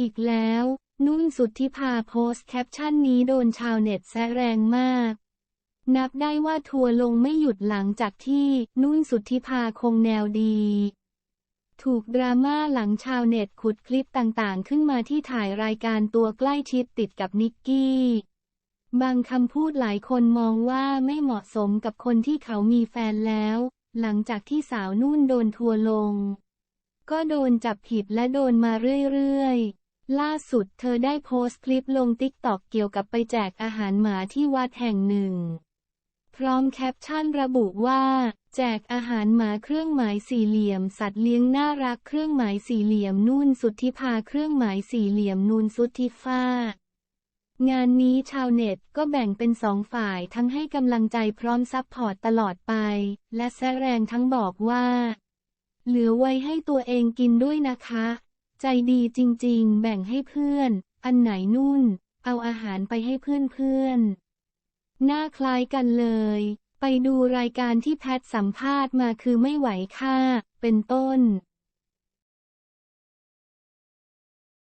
อีกแล้ว นุ่นสุดทธิพาโพสต์แคปชั่นนี้โดนชาวเน็ตแซะแรงมาก นับได้ว่าทัวร์ลงไม่หยุดหลังจากที่นุ่นสุดทธิพาคงแนวดี ถูกดราม่าหลังชาวเน็ตขุดคลิปต่างๆ ขึ้นมาที่ถ่ายรายการตัวใกล้ชิดติดกับนิกกี้บางคำพูดหลายคนมองว่าไม่เหมาะสมกับคนที่เขามีแฟนแล้ว หลังจากที่สาวนุ่นโดนทัวร์ลง ก็โดนจับผิดและโดนมาเรื่อยๆ ล่าสุดเธอได้โพสต์คลิปลงติ๊กตอกเกี่ยวกับไปแจกอาหารหมาที่วัดแห่งหนึ่ง พร้อมแคปชั่นระบุว่า แจกอาหารหมาเครื่องหมายสี่เหลี่ยม สัตว์เลี้ยงน่ารักเครื่องหมายสี่เหลี่ยมนุ่นสุทธิพาเครื่องหมายสี่เหลี่ยมนูนสุทธิฟ้างานนี้ชาวเน็ตก็แบ่งเป็นสองฝ่ายทั้งให้กำลังใจพร้อมซัพพอร์ตตลอดไป และแซแรงทั้งบอกว่า เหลือไว้ให้ตัวเองกินด้วยนะคะ ใจดีจริงๆ แบ่งให้เพื่อน อันไหนนุ่น เอาอาหารไปให้เพื่อนๆ หน้าคล้ายกันเลย ไปดูรายการที่แพทสัมภาษณ์มาคือไม่ไหวค่ะเป็นต้น